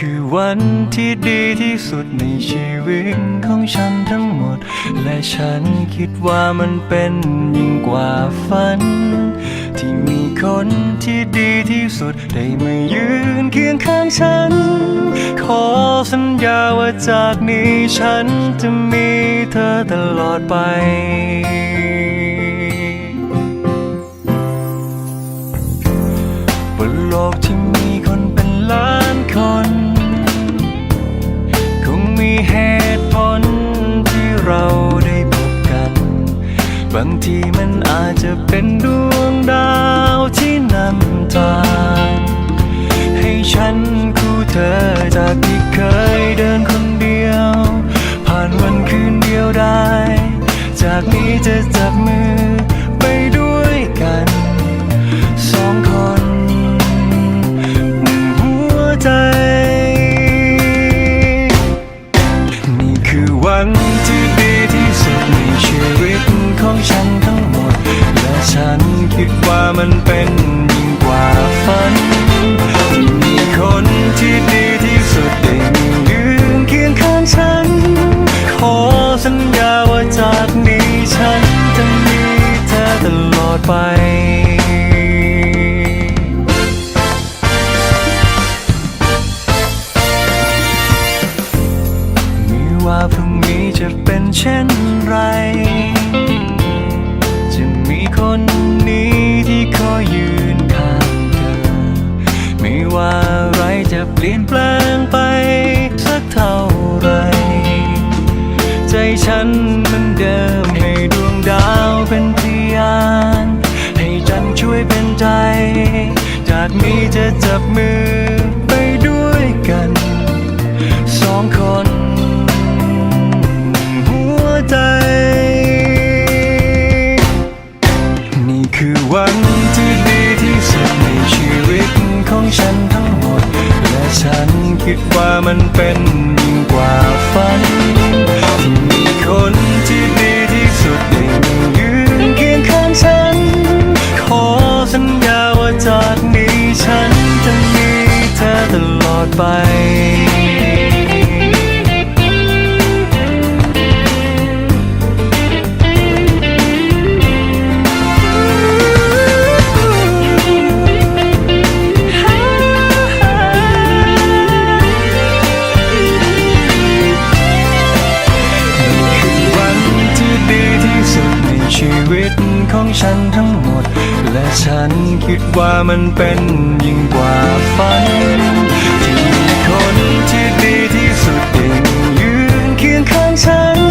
คือวันที่ดีที่สุดในชีวิตของฉันทั้งหมด และฉันคิดว่ามันเป็นยิ่งกว่าฝัน ที่มีคนที่ดีที่สุดได้มายืนเคียงข้างฉัน ขอสัญญาว่าจากนี้ฉันจะมีเธอตลอดไปบนโลกที่ บางทีมันอาจจะเป็นดวงดาวที่นำทางให้ฉันคู่เธอจากที่เคยเดินคนเดียว ผ่านวันคืนเดียวได้ จากนี้จะ มันเป็นยิ่งกว่าฝัน ที่มีคนที่ดีที่สุดได้มายืนเคียงข้างฉัน ขอสัญญาว่าจากนี้ฉันจะมีเธอตลอดไปไม่ว่าพรุ่งนี้จะเป็นเช่น จะเปลี่ยนแปลงไปสักเท่าไร ใจฉันมันเดิมให้ดวงดาวเป็นพยาน ให้จันทร์ช่วยเป็นใจ จากนี้จะจับมือ มันเป็นยิ่งกว่าฝัน ที่มีคนที่ดีที่สุดได้มายืนเคียงข้างฉัน ขอสัญญาว่าจากนี้ฉันจะมีเธอตลอดไป ฉันทั้งหมด และฉันคิดว่ามันเป็นยิ่งกว่าฝัน ที่มีคนที่ดีที่สุดยังยืนเคียงข้างฉัน